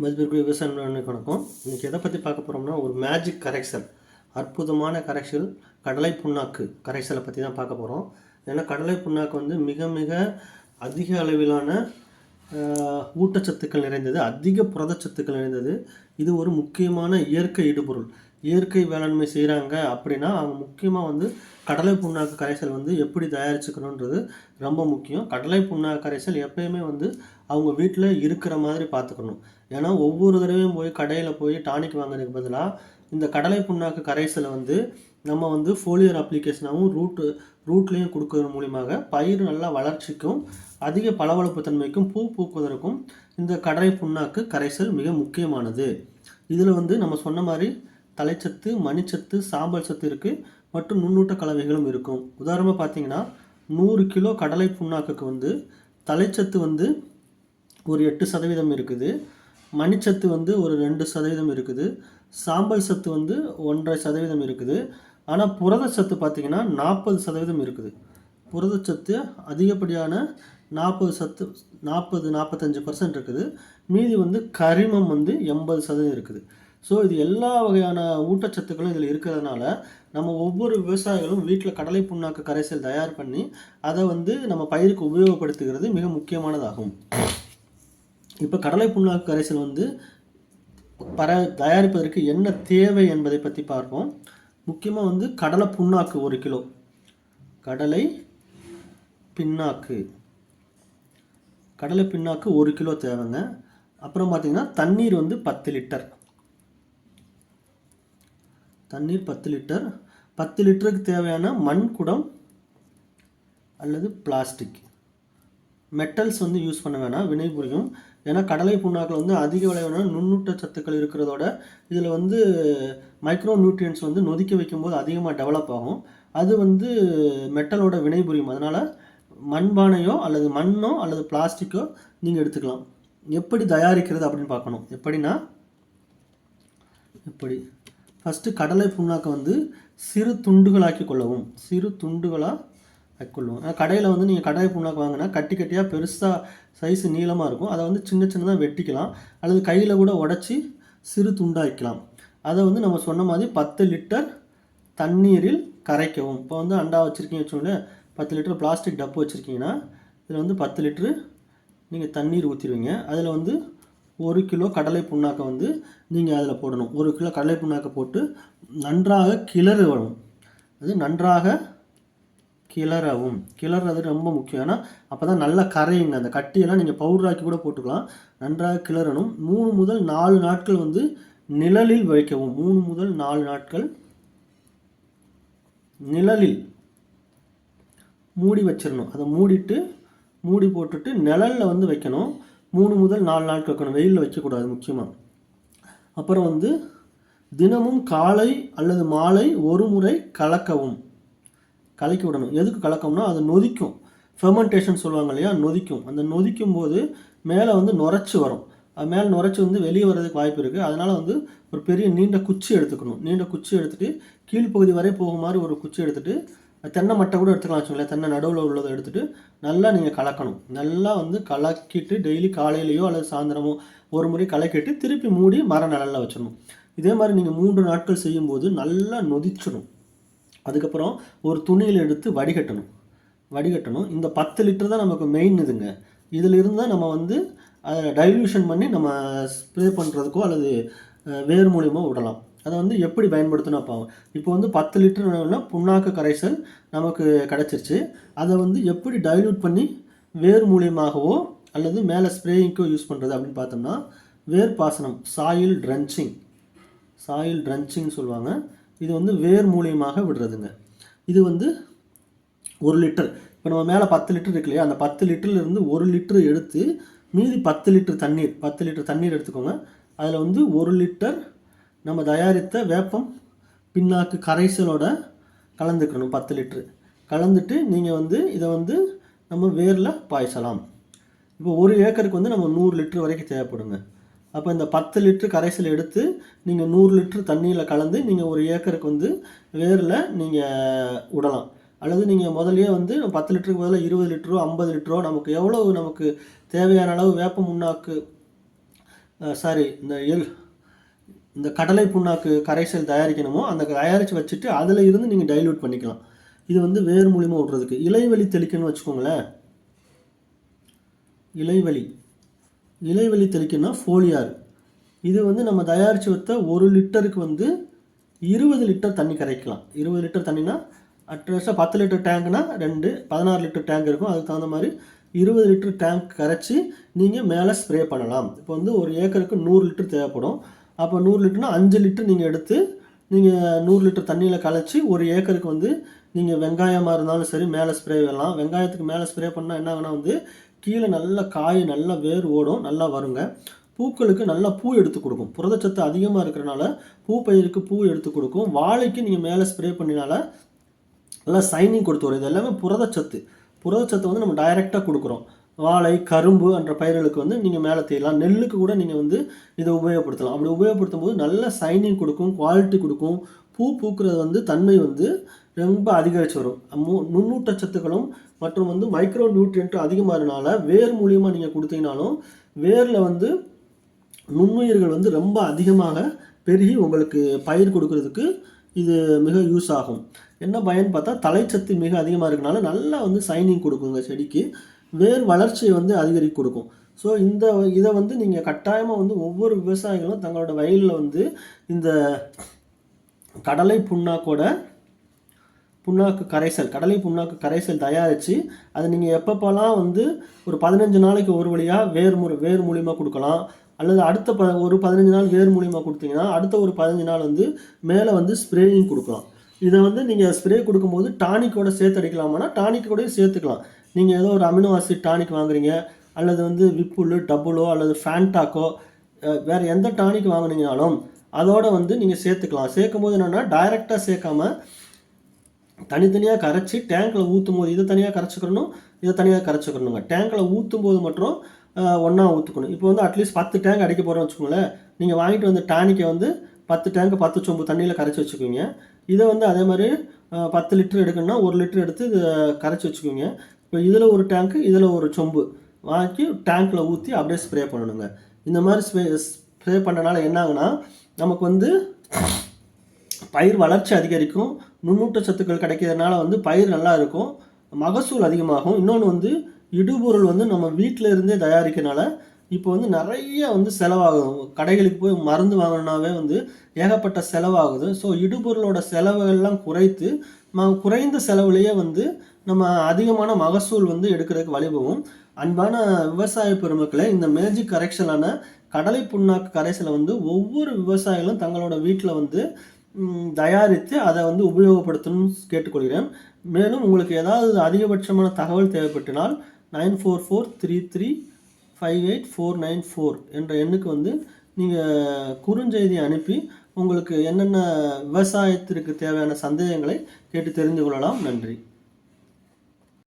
மதிப்பிற்கு விவசாய வணக்கம். இன்றைக்கி எதை பற்றி பார்க்க போகிறோம்னா ஒரு மேஜிக் கரைசல். அற்புதமான கரைசல் கடலை புண்ணாக்கு கரைசலை பற்றி தான் பார்க்க போகிறோம் ஏன்னா கடலை புண்ணாக்கு வந்து மிக மிக அதிக அளவிலான ஊட்டச்சத்துக்கள் நிறைந்தது அதிக புரதச்சத்துக்கள் நிறைந்தது. இது ஒரு முக்கியமான இயற்கை இடுபொருள். இயற்கை வேளாண்மை செய்கிறாங்க அப்படின்னா அவங்க முக்கியமாக வந்து கடலை புண்ணாக்கு கரைசல் வந்து எப்படி தயாரிச்சுக்கணுன்றது ரொம்ப முக்கியம். கடலை புண்ணாக்கு கரைசல் எப்பயுமே வந்து அவங்க வீட்டில் இருக்கிற மாதிரி பார்த்துக்கணும் ஏன்னா ஒவ்வொரு தடவையும் போய் கடையில் போய் டானிக் வாங்குறதுக்கு பதிலாக இந்த கடலை புண்ணாக்கு கரைசலை வந்து நம்ம வந்து ஃபோலியர் அப்ளிகேஷனாகவும் ரூட்டு ரூட்லேயும் கொடுக்கறது மூலியமாக பயிர் நல்லா வளர்ச்சிக்கும் அதிக பளவளப்பு தன்மைக்கும் பூ பூக்குவதற்கும் இந்த கடலை புண்ணாக்கு கரைசல் மிக முக்கியமானது. இதில் வந்து நம்ம சொன்ன மாதிரி தலைச்சத்து மணிச்சத்து சாம்பல் சத்து இருக்குது மற்றும் நுண்ணூட்ட கலவைகளும் இருக்கும். உதாரணமாக பார்த்தீங்கன்னா நூறு கிலோ கடலை புண்ணாக்குக்கு வந்து தலைச்சத்து வந்து ஒரு எட்டு சதவீதம் இருக்குது. மணிச்சத்து வந்து ஒரு ரெண்டு சதவீதம் இருக்குது. சாம்பல் சத்து வந்து ஒன்றரை சதவீதம் இருக்குது. ஆனால் புரதச்சத்து பார்த்திங்கன்னா நாற்பது சதவீதம் இருக்குது. புரதச்சத்து அதிகப்படியான நாற்பது சத்து நாற்பது நாற்பத்தஞ்சு பர்சன்ட் இருக்குது. மீதி வந்து கரிமம் வந்து எண்பது சதவீதம் இருக்குது. ஸோ இது எல்லா வகையான ஊட்டச்சத்துக்களும் இதில் இருக்கிறதுனால நம்ம ஒவ்வொரு விவசாயிகளும் வீட்டில் கடலை புண்ணாக்கு கரைசல் தயார் பண்ணி அதை வந்து நம்ம பயிருக்கு உபயோகப்படுத்துகிறது மிக முக்கியமானதாகும். இப்போ கடலை புண்ணாக்கு கரைசல் வந்து பர தயாரிப்பதற்கு என்ன தேவை என்பதை பற்றி பார்ப்போம். முக்கியமாக வந்து கடலை புண்ணாக்கு ஒரு கிலோ. கடலை பின்னாக்கு. கடலை பின்னாக்கு ஒரு கிலோ தேவைங்க. அப்புறம் பார்த்திங்கன்னா தண்ணீர் வந்து பத்து லிட்டர். தண்ணீர் பத்து லிட்டர். பத்து லிட்டருக்கு தேவையான மண் குடம் அல்லது பிளாஸ்டிக். மெட்டல்ஸ் வந்து யூஸ் பண்ண வேணாம் வினை புரியும். ஏன்னா கடலை புண்ணாக்கில் வந்து அதிக விளைவான நுண்ணூட்ட சத்துக்கள் இருக்கிறதோட இதில் வந்து மைக்ரோ நியூட்ரியன்ஸ் வந்து நொதிக்க வைக்கும்போது அதிகமாக டெவலப் ஆகும். அது வந்து மெட்டலோட வினை புரியும். அதனால் மண்பானையோ அல்லது மண்ணோ அல்லது பிளாஸ்டிக்கோ நீங்கள் எடுத்துக்கலாம். எப்படி தயாரிக்கிறது அப்படின்னு பார்க்கணும். எப்படின்னா எப்படி? ஃபஸ்ட்டு கடலை புண்ணாக்கை வந்து சிறு துண்டுகளாக்கி கொள்ளவும். சிறு துண்டுகளாக ஆக்கிக்கொள்ளுவோம் கடையில் வந்து நீங்கள் கடாய் புண்ணாக்கு வாங்கினா கட்டி கட்டியாக பெருசாக சைஸ் நீளமாக இருக்கும். அதை வந்து சின்ன சின்னதாக வெட்டிக்கலாம். அல்லது கையில் கூட உடச்சி சிறு துண்டாக்கலாம் அதை வந்து நம்ம சொன்ன மாதிரி பத்து லிட்டர் தண்ணீரில் கரைக்கவும். இப்போ வந்து அண்டா வச்சுருக்கீங்க வச்சுக்கோங்களேன். பத்து லிட்டர் பிளாஸ்டிக் டப்பு வச்சுருக்கீங்கன்னா இதில் வந்து பத்து லிட்ரு நீங்கள் தண்ணீர் ஊற்றிடுவீங்க அதில் வந்து ஒரு கிலோ கடலை புண்ணாக்கை வந்து நீங்கள் அதில் போடணும். ஒரு கிலோ கடலை புண்ணாக்கை போட்டு நன்றாக கிளறு வரும் அது நன்றாக கிளறவும். கிளறது ரொம்ப முக்கியம். ஏன்னா அப்போ தான் நல்லா கரையுங்க. அந்த கட்டியெல்லாம் நீங்கள் பவுடராக்கி கூட போட்டுக்கலாம். நன்றாக கிளறணும். மூணு முதல் நாலு நாட்கள் வந்து நிழலில் வைக்கவும். மூணு முதல் நாலு நாட்கள் நிழலில் மூடி வச்சிடணும். அதை மூடிட்டு மூடி போட்டுட்டு நிழலில் வந்து வைக்கணும். மூணு முதல் நாலு நாட்கள் வைக்கணும். வெயிலில் வைக்கக்கூடாது முக்கியமாக அப்புறம் வந்து தினமும் காலை அல்லது மாலை ஒரு முறை கலக்கவும். கலக்கி விடணும். எதுக்கு கலக்கம்னா அது நொதிக்கும். ஃபெர்மெண்டேஷன் சொல்லுவாங்க இல்லையா? நொதிக்கும். அந்த நொதிக்கும் போது மேலே வந்து நுரைச்சி வரும். அது மேலே நுரைச்சி வந்து வெளியே வர்றதுக்கு வாய்ப்பு இருக்குது அதனால் வந்து ஒரு பெரிய நீண்ட குச்சி எடுத்துக்கணும். நீண்ட குச்சி எடுத்துகிட்டு கீழ்ப்பகுதி வரை போகும் மாதிரி ஒரு குச்சி எடுத்துகிட்டு தென்னை மட்டை கூட எடுத்துக்கலாம் வச்சுக்கோங்களேன். தென்னை நடுவில் உள்ளதை எடுத்துகிட்டு நல்லா நீங்கள் கலக்கணும். நல்லா வந்து கலக்கிட்டு டெய்லி காலையிலையோ அல்லது சாயந்தரமோ ஒரு முறை கலக்கிட்டு திருப்பி மூடி மர நிழலில் வச்சிடணும். இதே மாதிரி நீங்கள் மூன்று நாட்கள் செய்யும்போது நல்லா நொதிச்சிடும். அதுக்கப்புறம் ஒரு துணியில் எடுத்து வடிகட்டணும். வடிகட்டணும். இந்த பத்து லிட்டர் தான் நமக்கு மெயின் இதுங்க. இதில் இருந்தால் நம்ம வந்து அதை டைல்யூஷன் பண்ணி நம்ம ஸ்ப்ரே பண்ணுறதுக்கோ அல்லது வேர் மூலியமாக விடலாம். அதை வந்து எப்படி பயன்படுத்தணும் அப்போ? இப்போ வந்து பத்து லிட்டர் புண்ணாக்கு கரைசல் நமக்கு கிடச்சிருச்சு. அதை வந்து எப்படி டைல்யூட் பண்ணி வேர் மூலியமாகவோ அல்லது மேலே ஸ்ப்ரேயிங்க்கோ யூஸ் பண்ணுறது அப்படின்னு பார்த்தோம்னா வேர் பாசனம் சாயில் ட்ரன்ச்சிங் சாயில் ட்ரன்ச்சிங் சொல்லுவாங்க. இது வந்து வேர் மூலியமாக விடுறதுங்க. இது வந்து ஒரு லிட்டர். இப்போ நம்ம மேலே பத்து லிட்டர் இருக்கு இல்லையா? அந்த பத்து லிட்டர்லேருந்து ஒரு லிட்டர் எடுத்து மீதி பத்து லிட்டர் தண்ணீர் பத்து லிட்டர் தண்ணீர் எடுத்துக்கோங்க. அதில் வந்து ஒரு லிட்டர் நம்ம தயாரித்த வேப்பம் பின்னாக்கு கரைசலோட கலந்துக்கணும் பத்து லிட்டரு. கலந்துட்டு நீங்கள் வந்து இதை வந்து நம்ம வேரில் பாய்ச்சலாம் இப்போ ஒரு ஏக்கருக்கு வந்து நம்ம நூறு லிட்டர் வரைக்கும் தேவைப்படுங்க. அப்போ இந்த பத்து லிட்ரு கரைசல் எடுத்து நீங்கள் நூறு லிட்ரு தண்ணியில் கலந்து நீங்கள் ஒரு ஏக்கருக்கு வந்து வேரில் நீங்கள் விடலாம் அல்லது நீங்கள் முதலே வந்து பத்து லிட்டருக்கு பதிலாக இருபது லிட்டரோ ஐம்பது லிட்டரோ நமக்கு எவ்வளோ நமக்கு தேவையான அளவு வேப்ப முன்னாக்கு சாரி இந்த எல் இந்த கடலை புண்ணாக்கு கரைசல் தயாரிக்கணுமோ அந்த தயாரித்து வச்சுட்டு அதில் இருந்து நீங்கள் டைல்யூட் பண்ணிக்கலாம். இது வந்து வேர் மூலியமாக விட்றதுக்கு இலைவெளி தெளிக்கணும்னு வச்சுக்கோங்களேன். இலைவெளி. இலைவெளி தெளிக்கணும்னா ஃபோலியார் இது வந்து நம்ம தயாரித்து வைத்த ஒரு லிட்டருக்கு வந்து இருபது லிட்டர் தண்ணி கரைக்கலாம். இருபது லிட்டர் தண்ணினா அட்லீஸ்ட்டாக பத்து லிட்டர் டேங்க்னா ரெண்டு பதினாறு லிட்டர் டேங்க் இருக்கும். அதுக்கு தகுந்த மாதிரி இருபது லிட்டர் டேங்க் கரைச்சி நீங்கள் மேலே ஸ்ப்ரே பண்ணலாம். இப்போ வந்து ஒரு ஏக்கருக்கு நூறு லிட்டர் தேவைப்படும். அப்போ நூறு லிட்டர்னா அஞ்சு லிட்டர் நீங்கள் எடுத்து நீங்கள் நூறு லிட்டர் தண்ணியில் கலைச்சி ஒரு ஏக்கருக்கு வந்து நீங்கள் வெங்காயமாக இருந்தாலும் சரி மேலே ஸ்ப்ரே பண்ணலாம். வெங்காயத்துக்கு மேலே ஸ்ப்ரே பண்ணால் என்ன ஆகுனா வந்து கீழே நல்ல காய் நல்லா வேர் ஓடும் நல்லா வருங்க. பூக்களுக்கு நல்லா பூ எடுத்து கொடுக்கும். புரதச்சத்து அதிகமாக இருக்கிறனால பூ பயிருக்கு பூ எடுத்து கொடுக்கும். வாழைக்கு நீங்கள் மேலே ஸ்ப்ரே பண்ணினால நல்லா சைனிங் கொடுத்து வரும். இது எல்லாமே புரதச்சத்து. புரதச்சத்து வந்து நம்ம டைரெக்டாக கொடுக்குறோம். வாழை கரும்பு என்ற பயிர்களுக்கு வந்து நீங்கள் மேலே தேயலாம். நெல்லுக்கு கூட நீங்கள் வந்து இதை உபயோகப்படுத்தலாம். அப்படி உபயோகப்படுத்தும் போது நல்ல சைனிங் கொடுக்கும் குவாலிட்டி கொடுக்கும். பூ பூக்கிறது வந்து தன்மை வந்து ரொம்ப அதிகரித்து வரும். நுண்ணூட்டச்சத்துக்களும் மற்றும் வந்து மைக்ரோ நியூட்ரியன்ட்டும் அதிகமாகறனால வேர் மூலியமாக நீங்கள் கொடுத்தீங்கனாலும் வேரில் வந்து நுண்ணுயிர்கள் வந்து ரொம்ப அதிகமாக பெருகி உங்களுக்கு பயிர் கொடுக்கறதுக்கு இது மிக யூஸ் ஆகும். என்ன பயன் பார்த்தா தலைச்சத்து மிக அதிகமாக இருக்கனால நல்லா வந்து சைனிங் கொடுக்குங்க செடிக்கு. வேர் வளர்ச்சியை வந்து அதிகரிக்க கொடுக்கும். ஸோ இந்த இதை வந்து நீங்கள் கட்டாயமாக வந்து ஒவ்வொரு விவசாயிகளும் தங்களோட வயலில் வந்து இந்த கடலை புண்ணாக்கோட புண்ணாக்கு கரைசல் கடலை புண்ணாக்கு கரைசல் தயாரித்து அதை நீங்கள் எப்பப்போலாம் வந்து ஒரு பதினஞ்சு நாளைக்கு ஒரு வழியாக வேர் மு வேர் மூலியமாக கொடுக்கலாம் அல்லது அடுத்த ப ஒரு பதினஞ்சு நாள் வேர் மூலியமாக கொடுத்தீங்கன்னா அடுத்த ஒரு பதினஞ்சு நாள் வந்து மேலே வந்து ஸ்ப்ரேயிங் கொடுக்கலாம். இதை வந்து நீங்கள் ஸ்ப்ரே கொடுக்கும்போது டானிக்கோட சேர்த்து அடிக்கலாமானா டானிக்கோடய சேர்த்துக்கலாம். நீங்கள் ஏதோ ஒரு அமினோ ஆசிட் டானிக் வாங்குறீங்க அல்லது வந்து விப்புலு டபுளோ அல்லது ஃபேன்டாக்கோ வேறு எந்த டானிக் வாங்கினீங்கனாலும் அதோடு வந்து நீங்கள் சேர்த்துக்கலாம். சேர்க்கும் போது என்னென்னா டைரெக்டாக சேர்க்காம தனித்தனியாக கரைச்சி டேங்க்கில் ஊற்றும் போது இதை தனியாக கரைச்சிக்கிறணும் இதை தனியாக கரைச்சிக்கிறணுங்க டேங்க்கில் ஊற்றும் போது மட்டும் ஒன்றா ஊற்றுக்கணும் இப்போ வந்து அட்லீஸ்ட் பத்து டேங்க் அடிக்க போகிறோம்னு வச்சுக்கோங்களேன். நீங்கள் வாங்கிட்டு வந்து டானிக்கை வந்து பத்து டேங்க் பத்து சொம்பு தண்ணியில் கரைச்சி வச்சுக்கோங்க இதை வந்து அதே மாதிரி பத்து லிட்டர் எடுக்கணும்னா ஒரு லிட்டர் எடுத்து இதை கரைச்சி வச்சுக்கோங்க இப்போ இதில் ஒரு டேங்க்கு இதில் ஒரு சொம்பு வாங்கி டேங்க்கில் ஊற்றி அப்படியே ஸ்ப்ரே பண்ணணுங்க. இந்த மாதிரி ஸ்ப்ரே ஸ்ப்ரே பண்ணுறனால என்ன ஆகுனா நமக்கு வந்து பயிர் வளர்ச்சி அதிகரிக்கும் நுண்ணூட்ட சத்துக்கள் கிடைக்கிறதுனால வந்து பயிர் நல்லா இருக்கும் மகசூல் அதிகமாகும். இன்னொன்று வந்து இடுபொருள் வந்து நம்ம வீட்டில் இருந்தே தயாரிக்கிறனால இப்போ வந்து நிறைய வந்து செலவாகும். கடைகளுக்கு போய் மருந்து வாங்கணுன்னாவே வந்து ஏகப்பட்ட செலவாகுது. ஸோ இடுபொருளோட செலவுகள்லாம் குறைத்து ம- குறைந்த செலவுலேயே வந்து நம்ம அதிகமான மகசூல் வந்து எடுக்கிறதுக்கு வழிவகும் அன்பான விவசாய பெருமக்களை இந்த மேஜிக் கரெக்ஷனான கடலை புண்ணாக்கு கரைசலை வந்து ஒவ்வொரு விவசாயிகளும் தங்களோட வீட்டில் வந்து தயாரித்து அதை வந்து உபயோகப்படுத்தணும்னு கேட்டுக்கொள்கிறேன். மேலும் உங்களுக்கு ஏதாவது அதிகபட்சமான தகவல் தேவைப்பட்டினால் nine four four three three five eight four nine four என்ற எண்ணுக்கு வந்து நீங்கள் குறுஞ்செய்தி அனுப்பி உங்களுக்கு என்னென்ன விவசாயத்திற்கு தேவையான சந்தேகங்களை கேட்டு தெரிந்து கொள்ளலாம். நன்றி.